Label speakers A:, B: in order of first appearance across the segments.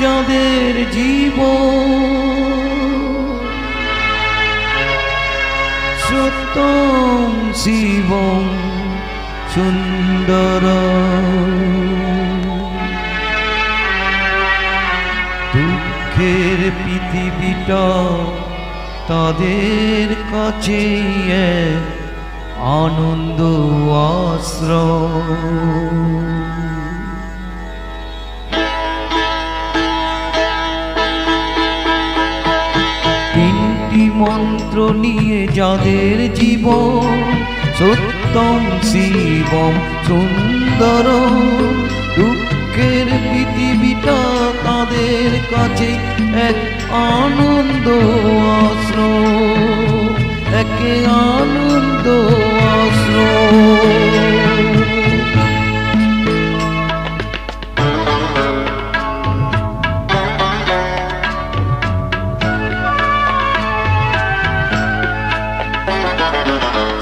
A: যাদের জীব সত্যম শিবম সুন্দর। দুঃখের পৃথিবীটা তাদের কাছে আনন্দ আশ্রয়। মন্ত্র নিয়ে যাদের জীবন সত্যম শিবম সুন্দর দুঃখের পৃথিবীটা তাদের কাছে এক আনন্দ।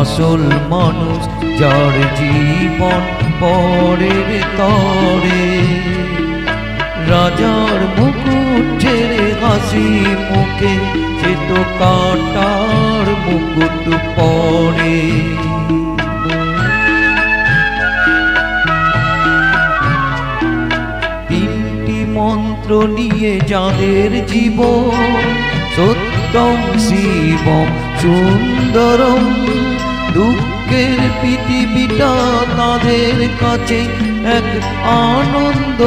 A: আসল মানুষ যার জীবন পরের তরে। রাজার মুকুট ছেড়ে হাসি মুখে, সে তো কাটার মুকুট পরে। তিনটি মন্ত্র নিয়ে যাদের জীবন সত্যম শিব সুন্দরম। দুঃখের পৃথিবীটা তাদের কাছে এক আনন্দ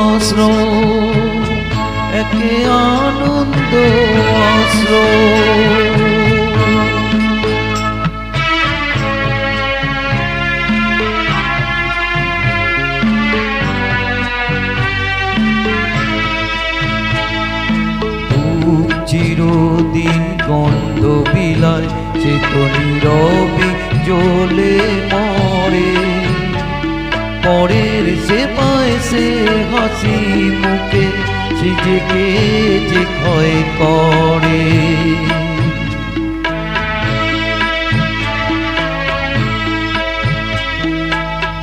A: আশ্রয় একে আনন্দ গন্ধ বিলায়, সে তো মরে পরের সে পায় সে হাসি মুখে, সে যে যে ক্ষয় করে।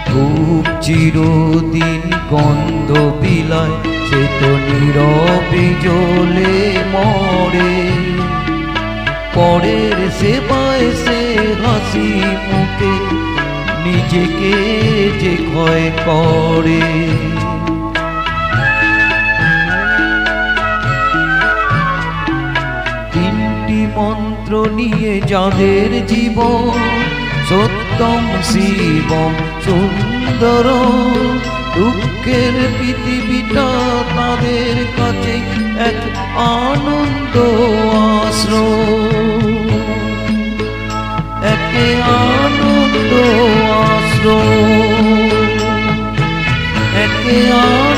A: খুব চিরদিন গন্ধ বিলায়, সে তো নীরবে পরের সেবায় সে হাসি মুখে নিজেকে যে ক্ষয় করে। তিনটি মন্ত্র নিয়ে যাদের জীবন সত্যম শিবম সুন্দর, দুঃখের পৃথিবীটা তাদের কাছে এক থাকে আনন্দ আশ্রয় একে আনন্দ